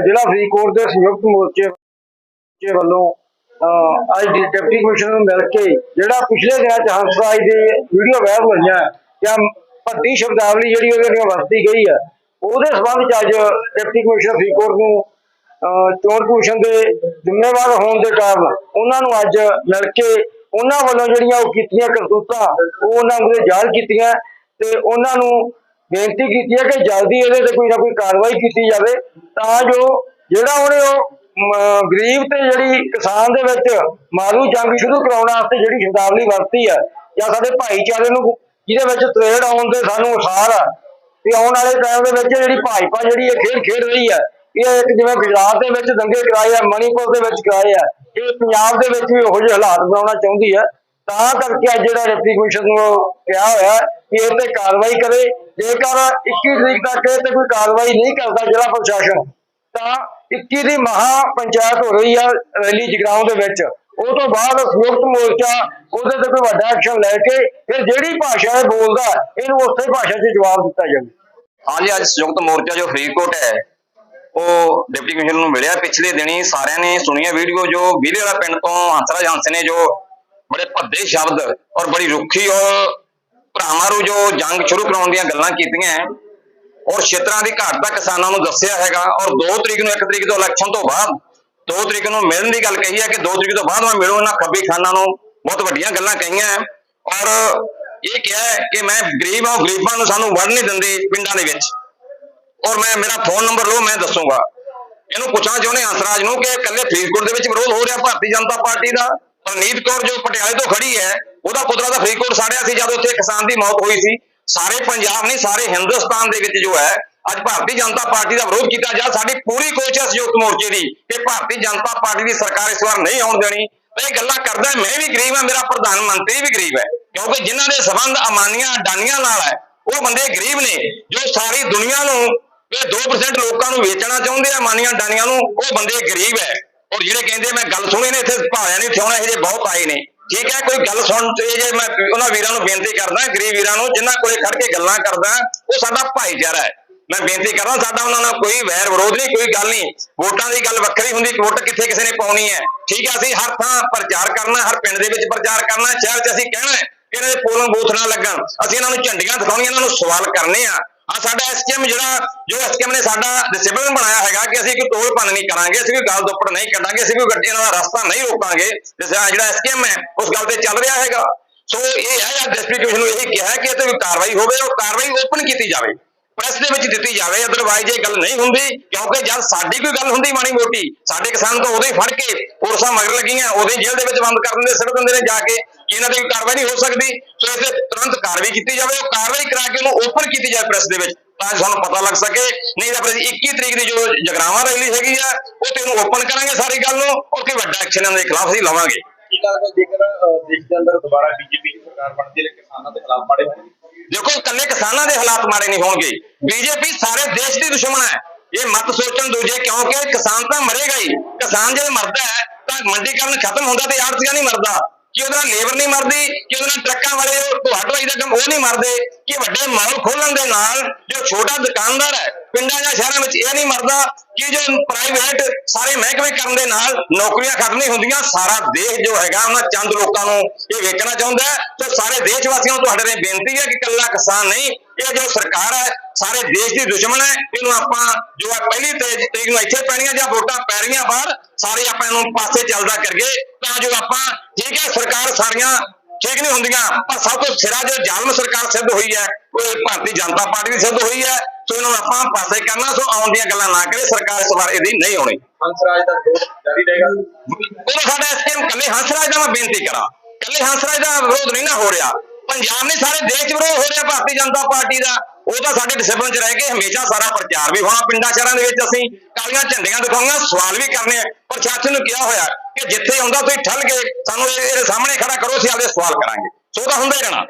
ਜ਼ਿਲ੍ਹਾ ਫਰੀਦਕੋਟ ਦੇ ਸੰਯੁਕਤ ਮੋਰਚੇ ਮੋਰਚੇ ਵੱਲੋਂ ਅੱਜ ਡਿਪਟੀ ਕਮਿਸ਼ਨਰ ਨੂੰ ਮਿਲ ਕੇ ਜਿਹੜਾ ਪਿਛਲੇ ਦਿਨਾਂ ਚ ਹੰਸਰਾਜ ਦੀ ਵੀਡੀਓ ਵਾਇਰਲ ਹੋਈਆਂ ਜਾਂ ਭੱਟੀ ਸ਼ਬਦਾਵਲੀ ਜਿਹੜੀ ਉਹਦੇ ਨਾਲ ਵਰਤੀ ਗਈ ਹੈ, ਉਹਦੇ ਸੰਬੰਧ ਚ ਅੱਜ ਡਿਪਟੀ ਕਮਿਸ਼ਨਰ ਫਰੀਦਕੋਟ ਨੂੰ ਚੋਣ ਕਮਿਸ਼ਨ ਦੇ ਜ਼ਿੰਮੇਵਾਰ ਹੋਣ ਦੇ ਕਾਰਨ ਉਹਨਾਂ ਨੂੰ ਅੱਜ ਮਿਲ ਕੇ ਉਹਨਾਂ ਵੱਲੋਂ ਜਿਹੜੀਆਂ ਉਹ ਕੀਤੀਆਂ ਕਰਤੂਤਾਂ, ਉਹ ਉਹਨਾਂ ਨੂੰ ਜਾਲ ਕੀਤੀਆਂ ਤੇ ਉਹਨਾਂ ਨੂੰ ਬੇਨਤੀ ਕੀਤੀ ਹੈ ਕਿ ਜਲਦੀ ਇਹਦੇ ਤੇ ਕੋਈ ਨਾ ਕੋਈ ਕਾਰਵਾਈ ਕੀਤੀ ਜਾਵੇ ਤਾਂ ਜੋ ਜਿਹੜਾ ਉਹਨੇ ਉਹ ਗਰੀਬ ਤੇ ਜਿਹੜੀ ਕਿਸਾਨ ਦੇ ਵਿੱਚ ਮਾਰੂ ਜੰਗ ਸ਼ੁਰੂ ਕਰਾਉਣ ਵਾਸਤੇ ਜਿਹੜੀ ਸ਼ਬਦਾਵਲੀ ਵਰਤੀ ਹੈ ਜਾਂ ਸਾਡੇ ਭਾਈਚਾਰੇ ਨੂੰ ਜਿਹਦੇ ਵਿੱਚ ਤਰੇੜ ਆਉਣ ਦੇ ਸਾਨੂੰ ਅਸਾਰ ਆ ਕਿ ਆਉਣ ਵਾਲੇ ਟਾਈਮ ਦੇ ਵਿੱਚ ਜਿਹੜੀ ਭਾਜਪਾ ਜਿਹੜੀ ਇਹ ਖੇਡ ਖੇਡ ਰਹੀ ਹੈ, ਇਹ ਇੱਕ ਜਿਵੇਂ ਗੁਜਰਾਤ ਦੇ ਵਿੱਚ ਦੰਗੇ ਕਰਾਏ ਆ, ਮਣੀਪੁਰ ਦੇ ਵਿੱਚ ਕਰਾਏ ਆ, ਇਹ ਪੰਜਾਬ ਦੇ ਵਿੱਚ ਵੀ ਉਹੋ ਜਿਹੇ ਹਾਲਾਤ ਬਣਾਉਣਾ ਚਾਹੁੰਦੀ ਹੈ, ਤਾਂ ਕਰਕੇ ਅੱਜ ਜਿਹੜਾ ਡਿਪਟੀ ਕਮਿਸ਼ਨ ਨੂੰ ਕਿਹਾ ਹੋਇਆ ਕਿ ਇਹ ਤੇ ਕਾਰਵਾਈ ਕਰੇ ਜੇਕਰ 21 ਤਰੀਕ ਤੱਕ ਤੇ ਕੋਈ ਕਾਰਵਾਈ ਨਹੀਂ ਕਰਦਾ ਜ਼ਿਲ੍ਹਾ ਪ੍ਰਸ਼ਾਸਨ, ਤਾਂ 21 ਦੀ ਮਹਾ ਪੰਚਾਇਤ ਹੋ ਰਹੀ ਆ ਰੈਲੀ ਜਗਰਾਉਂ ਦੇ ਵਿੱਚ। ਉਹ ਤੋਂ ਬਾਅਦ ਸੰਯੁਕਤ ਮੋਰਚਾ ਉਹਦੇ ਤੇ ਕੋਈ ਵੱਡਾ ਐਕਸ਼ਨ ਲੈ ਕੇ ਫਿਰ ਜਿਹੜੀ ਭਾਸ਼ਾ ਇਹ ਬੋਲਦਾ, ਇਹਨੂੰ ਉਸੇ ਭਾਸ਼ਾ 'ਚ ਜਵਾਬ ਦਿੱਤਾ ਜਾਵੇ। ਹਾਂਜੀ, ਅੱਜ ਸੰਯੁਕਤ ਮੋਰਚਾ ਜੋ ਫਰੀਦਕੋਟ ਹੈ, ਉਹ ਡਿਪਟੀ ਕਮਿਸ਼ਨਰ ਨੂੰ ਮਿਲਿਆ। ਪਿਛਲੇ ਦਿਨੀ ਸਾਰਿਆਂ ਨੇ ਸੁਣੀਆ ਵੀਡੀਓ ਜੋ ਵੀਰੇ ਵਾਲਾ ਪਿੰਡ ਤੋਂ ਹੰਸਰਾਜ ਹੰਸ ਨੇ ਜੋ ਬੜੇ ਭੱਦੇ ਸ਼ਬਦ ਔਰ ਬੜੀ ਰੁੱਖੀ ਔਰ ਭਰਾਵਾਂ ਨੂੰ ਜੋ ਜੰਗ ਸ਼ੁਰੂ ਕਰਾਉਣ ਦੀਆਂ ਗੱਲਾਂ ਕੀਤੀਆਂ ਹੈ, ਔਰ ਛੇਤਰਾਂ ਦੀ ਘਾਟ ਦਾ ਕਿਸਾਨਾਂ ਨੂੰ ਦੱਸਿਆ ਹੈਗਾ, ਔਰ 2 ਤਰੀਕ ਨੂੰ 1 ਤਰੀਕ ਤੋਂ ਇਲੈਕਸ਼ਨ ਤੋਂ ਬਾਅਦ 2 ਤਰੀਕ ਨੂੰ ਮਿਲਣ ਦੀ ਗੱਲ ਕਹੀ ਹੈ ਕਿ 2 ਤਰੀਕ ਤੋਂ ਬਾਅਦ ਮੈਂ ਮਿਲੂ, ਇਹਨਾਂ ਖੱਬੀ ਖਾਨਾਂ ਨੂੰ ਬਹੁਤ ਵੱਡੀਆਂ ਗੱਲਾਂ ਕਹੀਆਂ ਔਰ ਇਹ ਕਿਹਾ ਕਿ ਮੈਂ ਗਰੀਬ ਹਾਂ, ਗਰੀਬਾਂ ਨੂੰ ਸਾਨੂੰ ਵੜ ਨਹੀਂ ਦਿੰਦੇ ਪਿੰਡਾਂ ਦੇ ਵਿੱਚ। ਔਰ ਮੈਂ, ਮੇਰਾ ਫੋਨ ਨੰਬਰ ਲਓ, ਮੈਂ ਦੱਸੂਗਾ। ਇਹਨੂੰ ਪੁੱਛਣਾ ਚਾਹੁੰਦੇ ਹੰਸਰਾਜ ਨੂੰ ਕਿ ਇਕੱਲੇ ਫਰੀਦਕੋਟ ਦੇ ਵਿੱਚ ਵਿਰੋਧ ਹੋ ਰਿਹਾ, ਭਾਰਤੀ ਜਨਤਾ ਪਾਰਟੀ ਦਾ ਪਰਨੀਤ ਕੌਰ ਜੋ ਪਟਿਆਲੇ ਤੋਂ ਖੜੀ ਹੈ ਉਹਦਾ ਪੁੱਤਰਾ ਤਾਂ ਫਰੀਦਕੋਟ ਸਾੜਿਆ ਸੀ, ਜਦ ਉੱਥੇ ਕਿਸਾਨ ਦੀ ਮੌਤ ਹੋਈ ਸੀ। ਸਾਰੇ ਪੰਜਾਬ ਨਹੀਂ, ਸਾਰੇ ਹਿੰਦੁਸਤਾਨ ਦੇ ਵਿੱਚ ਜੋ ਹੈ, ਅੱਜ ਭਾਰਤੀ ਜਨਤਾ ਪਾਰਟੀ ਦਾ ਵਿਰੋਧ ਕੀਤਾ ਜਾ, ਸਾਡੀ ਪੂਰੀ ਕੋਸ਼ਿਸ਼ ਹੈ ਸੰਯੁਕਤ ਮੋਰਚੇ ਦੀ ਕਿ ਭਾਰਤੀ ਜਨਤਾ ਪਾਰਟੀ ਦੀ ਸਰਕਾਰ ਇਸ ਵਾਰ ਨਹੀਂ ਆਉਣ ਦੇਣੀ। ਇਹ ਗੱਲਾਂ ਕਰਦਾ ਮੈਂ ਵੀ ਗਰੀਬ ਹਾਂ, ਮੇਰਾ ਪ੍ਰਧਾਨ ਮੰਤਰੀ ਵੀ ਗਰੀਬ ਹੈ, ਕਿਉਂਕਿ ਜਿਨ੍ਹਾਂ ਦੇ ਸਬੰਧ ਅਮਾਨੀਆਂ ਅਡਾਨੀਆਂ ਨਾਲ ਹੈ, ਉਹ ਬੰਦੇ ਗਰੀਬ ਨੇ, ਜੋ ਸਾਰੀ ਦੁਨੀਆ ਨੂੰ ਇਹ 2% ਲੋਕਾਂ ਨੂੰ ਵੇਚਣਾ ਚਾਹੁੰਦੇ ਆ, ਅਮਾਨੀਆਂ ਅਡਾਨੀਆਂ ਨੂੰ, ਉਹ ਬੰਦੇ ਗਰੀਬ ਹੈ। ਔਰ ਜਿਹੜੇ ਕਹਿੰਦੇ ਮੈਂ ਗੱਲ ਸੁਣੀ ਨੇ ਇੱਥੇ ਭਾਲਿਆਂ ਨੇ ਠਿਆਉਣਾ ਇਹ ਜੇ ਬਹੁਤ ਆਏ ਨੇ। ਠੀਕ ਹੈ, ਕੋਈ ਗੱਲ ਸੁਣ ਤੇ ਜੇ ਮੈਂ ਉਹਨਾਂ ਵੀਰਾਂ ਨੂੰ ਬੇਨਤੀ ਕਰਦਾ, ਗਰੀਬ ਵੀਰਾਂ ਨੂੰ, ਜਿਨ੍ਹਾਂ ਕੋਲੇ ਖੜ ਕੇ ਗੱਲਾਂ ਕਰਦਾ, ਉਹ ਸਾਡਾ ਭਾਈਚਾਰਾ ਹੈ। ਮੈਂ ਬੇਨਤੀ ਕਰਦਾ, ਸਾਡਾ ਉਹਨਾਂ ਨਾਲ ਕੋਈ ਵੈਰ ਵਿਰੋਧ ਨਹੀਂ, ਕੋਈ ਗੱਲ ਨਹੀਂ। ਵੋਟਾਂ ਦੀ ਗੱਲ ਵੱਖਰੀ ਹੁੰਦੀ, ਵੋਟ ਕਿੱਥੇ ਕਿਸੇ ਨੇ ਪਾਉਣੀ ਹੈ। ਠੀਕ ਹੈ, ਅਸੀਂ ਹਰ ਥਾਂ ਪ੍ਰਚਾਰ ਕਰਨਾ, ਹਰ ਪਿੰਡ ਦੇ ਵਿੱਚ ਪ੍ਰਚਾਰ ਕਰਨਾ, ਸ਼ਹਿਰ 'ਚ ਅਸੀਂ ਕਹਿਣਾ ਕਿ ਇਹਨਾਂ ਦੇ ਪੋਲਿੰਗ ਬੂਥ ਨਾ ਲੱਗਣ। ਅਸੀਂ ਇਹਨਾਂ ਨੂੰ ਝੰਡੀਆਂ ਦਿਖਾਉਣੀਆਂ, ਇਹਨਾਂ ਨੂੰ ਸਵਾਲ ਕਰਨੇ ਆ। ਆ ਸਾਡਾ ਐਸਕੇਐਮ ਜਿਹੜਾ, ਜੋ ਐਸਕੇਐਮ ਨੇ ਸਾਡਾ ਡਿਸਪਲਿਨ ਬਣਾਇਆ ਹੈਗਾ ਕਿ ਅਸੀਂ ਕੋਈ ਟੋਲ ਭੰਨ ਨਹੀਂ ਕਰਾਂਗੇ, ਅਸੀਂ ਕੋਈ ਗੱਲ ਦੁੱਪੜ ਨਹੀਂ ਕੱਢਾਂਗੇ, ਅਸੀਂ ਕੋਈ ਗੱਡੀਆਂ ਦਾ ਰਸਤਾ ਨਹੀਂ ਰੋਕਾਂਗੇ ਜਿਸ ਤਰ੍ਹਾਂ ਜਿਹੜਾ ਐਸਕੇਐਮ ਹੈ, ਉਸ ਗੱਲ ਤੇ ਚੱਲ ਰਿਹਾ ਹੈਗਾ। ਸੋ ਇਹ ਹੈ ਡਿਸਟ੍ਰਿਕਟ ਕਮਿਸ਼ਨ ਨੂੰ ਇਹ ਕਿਹਾ ਕਿ ਇਹ ਤੇ ਕੋਈ ਕਾਰਵਾਈ ਹੋਵੇ ਉਹ ਕਾਰਵਾਈ ਓਪਨ ਕੀਤੀ ਜਾਵੇ। ਪ੍ਰੈਸ ਦੇ ਵਿੱਚ ਦਿੱਤੀ ਜਾਵੇ ਅਦਰਵਾਈਜ਼ ਇਹ ਗੱਲ ਨਹੀਂ ਹੁੰਦੀ, ਕਿਉਂਕਿ ਜਦ ਸਾਡੀ ਕੋਈ ਗੱਲ ਹੁੰਦੀ ਮਾੜੀ ਮੋਟੀ, ਸਾਡੇ ਕਿਸਾਨ ਤਾਂ ਉਦੋਂ ਹੀ ਫੜ ਕੇ ਪੁਰਸਾਂ ਮਗਰ ਲੱਗੀਆਂ, ਉਦੋਂ ਹੀ ਜੇਲ੍ਹ ਦੇ ਵਿੱਚ ਬੰਦ ਕਰ ਦਿੰਦੇ, ਸਿੱਟ ਦਿੰਦੇ ਨੇ ਜਾ ਕੇ। ਕਿ ਇਹਨਾਂ ਤੇ ਕੋਈ ਕਾਰਵਾਈ ਨਹੀਂ ਹੋ ਸਕਦੀ ਸੋ ਇਹ ਤੇ ਤੁਰੰਤ ਕਾਰਵਾਈ ਕੀਤੀ ਜਾਵੇ ਉਹ ਕਾਰਵਾਈ ਕਰਾ ਕੇ ਉਹਨੂੰ ਓਪਨ ਕੀਤੀ ਜਾਵੇ ਪ੍ਰੈਸ ਦੇ ਵਿੱਚ ਤਾਂ ਜੋ ਸਾਨੂੰ ਪਤਾ ਲੱਗ ਸਕੇ। ਨਹੀਂ ਤਾਂ ਫਿਰ ਅਸੀਂ 21 ਤਰੀਕ ਦੀ ਜੋ ਜਗਰਾਵਾਂ ਰੈਲੀ ਹੈਗੀ ਆ ਉਹ ਤੇ ਉਹਨੂੰ ਓਪਨ ਕਰਾਂਗੇ ਸਾਰੀ ਗੱਲ ਨੂੰ ਔਰ ਕੋਈ ਵੱਡਾ ਐਕਸ਼ਨ ਇਹਨਾਂ ਦੇ ਖਿਲਾਫ ਅਸੀਂ ਲਵਾਂਗੇ। ਕੀ ਲੱਗਦਾ ਜੇਕਰ ਅਹ, ਦੇਸ਼ ਦੇ ਅੰਦਰ ਦੁਬਾਰਾ ਬੀਜੇਪੀ ਦੀ ਸਰਕਾਰ ਬਣਦੀ ਹੈ ਕਿਸਾਨਾਂ ਦੇ ਖਿਲਾਫ ਮਾੜੇ ਹੋਣਗੇ। ਦੇਖੋ ਇਕੱਲੇ ਕਿਸਾਨਾਂ ਦੇ ਹਾਲਾਤ ਮਾੜੇ ਨਹੀਂ ਹੋਣਗੇ। ਬੀਜੇਪੀ ਸਾਰੇ ਦੇਸ਼ ਦੀ ਦੁਸ਼ਮਣ ਹੈ। ਇਹ ਮਤ ਸੋਚਣ ਦੂਜੇ ਕਿਉਂਕਿ ਕਿਸਾਨ ਤਾਂ ਮਰੇਗਾ ਹੀ। ਕਿਸਾਨ ਜੇ ਮਰਦਾ ਹੈ ਤਾਂ ਮੰਡੀਕਰਨ ਖਤਮ ਹੁੰਦਾ ਤੇ ਆੜਤੀਆ ਨਹੀਂ ਮਰਦਾ। ਕਿ ਉਹਦੇ ਨਾਲ ਲੇਬਰ ਨਹੀਂ ਮਰਦੀ, ਕਿ ਉਹਦੇ ਨਾਲ ਟਰੱਕਾਂ ਵਾਲੇ ਢਵਾਈ ਦਾ ਕੰਮ ਉਹ ਨਹੀਂ ਮਰਦੇ, ਕਿ ਵੱਡੇ ਮਾਲ ਖੋਲਣ ਦੇ ਨਾਲ ਜੋ ਛੋਟਾ ਦੁਕਾਨਦਾਰ ਹੈ, ਪਿੰਡਾਂ ਜਾਂ ਸ਼ਹਿਰਾਂ ਵਿੱਚ ਇਹ ਨਹੀਂ ਮਰਦਾ ਕਿ ਜੋ ਪ੍ਰਾਈਵੇਟ ਸਾਰੇ ਮਹਿਕਮੇ ਕਰਨ ਦੇ ਨਾਲ ਨੌਕਰੀਆਂ ਖਤਮ ਨਹੀਂ ਹੁੰਦੀਆਂ, ਸਾਰਾ ਦੇਸ਼ ਜੋ ਹੈਗਾ ਉਹਨਾਂ ਚੰਦ ਲੋਕਾਂ ਨੂੰ ਇਹ ਵੇਚਣਾ ਚਾਹੁੰਦਾ ਹੈ। ਤੇ ਸਾਰੇ ਦੇਸ਼ ਵਾਸੀਆਂ ਨੂੰ ਤੁਹਾਡੇ ਲਈ ਬੇਨਤੀ ਹੈ ਕਿ ਇਕੱਲਾ ਕਿਸਾਨ ਨਹੀਂ, ਇਹ ਜੋ ਸਰਕਾਰ ਹੈ, ਸਾਰੇ ਦੇਸ਼ ਦੀ ਦੁਸ਼ਮਣ ਹੈ, ਇਹਨੂੰ ਆਪਾਂ ਜੋ ਆ ਪਹਿਲੀ ਤਰੀਕ ਤਰੀਕ ਨੂੰ ਇੱਥੇ ਪੈਣੀਆਂ ਜਾਂ ਵੋਟਾਂ ਪੈ ਰਹੀਆਂ ਬਾਹਰ ਸਾਰੇ ਆਪਾਂ ਇਹਨੂੰ ਪਾਸੇ ਚੱਲਦਾ ਕਰੀਏ ਤਾਂ ਜੋ ਆਪਾਂ ਠੀਕ ਹੈ ਸਰਕਾਰ ਸਾਰੀਆਂ ਠੀਕ ਨਹੀਂ ਹੁੰਦੀਆਂ ਪਰ ਸਭ ਤੋਂ ਸਿਰਾ ਜੋ ਜ਼ਾਲਮ ਸਰਕਾਰ ਸਿੱਧ ਹੋਈ ਹੈ ਉਹ ਭਾਰਤੀ ਜਨਤਾ ਪਾਰਟੀ ਦੀ ਸਿੱਧ ਹੋਈ ਹੈ ਸੋ ਇਹਨਾਂ ਨੂੰ ਆਪਾਂ ਪਾਸੇ ਕਰਨਾ ਸੋ ਆਉਣ ਦੀਆਂ ਗੱਲਾਂ ਨਾ ਕਰੇ ਸਰਕਾਰ ਇਸ ਵਾਰ ਇਹਦੀ ਨਹੀਂ ਆਉਣੀ। ਹੰਸਰਾਜ ਦਾ ਦੌਰ ਜਾਰੀ ਰਹੇਗਾ। ਉਦੋਂ ਸਾਡਾ ਐਸਕੇਐਮ ਕੱਲੇ ਹੰਸਰਾਜ ਦਾ ਮੈਂ ਬੇਨਤੀ ਕਰਾਂ ਕੱਲੇ ਹੰਸਰਾਜ ਦਾ ਵਿਰੋਧ ਨਹੀਂ ਨਾ ਹੋ ਰਿਹਾ। ਪੰਜਾਬ ਨੇ ਸਾਰੇ ਦੇਸ਼ ਵਿਰੋਧ ਹੋ ਰਿਹਾ ਭਾਰਤੀ ਜਨਤਾ ਪਾਰਟੀ ਦਾ। ਉਹ ਤਾਂ ਸਾਡੇ ਡਿਸਪਲਿਨ 'ਚ ਰਹਿ ਕੇ ਹਮੇਸ਼ਾ ਸਾਰਾ ਪ੍ਰਚਾਰ ਵੀ ਹੋਣਾ ਪਿੰਡਾਂ ਸ਼ਹਿਰਾਂ ਦੇ ਵਿੱਚ ਅਸੀਂ ਕਾਲੀਆਂ ਝੰਡੀਆਂ ਦਿਖਾਉਣੀਆਂ ਸਵਾਲ ਵੀ ਕਰਨੇ ਆ। ਪ੍ਰਸ਼ਾਸਨ ਨੂੰ ਕਿਹਾ ਹੋਇਆ ਕਿ ਜਿੱਥੇ ਆਉਂਦਾ ਤੁਸੀਂ ਠੱਲ ਕੇ ਸਾਨੂੰ ਇਹਦੇ ਸਾਹਮਣੇ ਖੜਾ ਕਰੋ, ਅਸੀਂ ਆਪਦੇ ਸਵਾਲ ਕਰਾਂਗੇ। ਸੋ ਤਾਂ ਹੁੰਦਾ ਹੀ ਰਹਿਣਾ।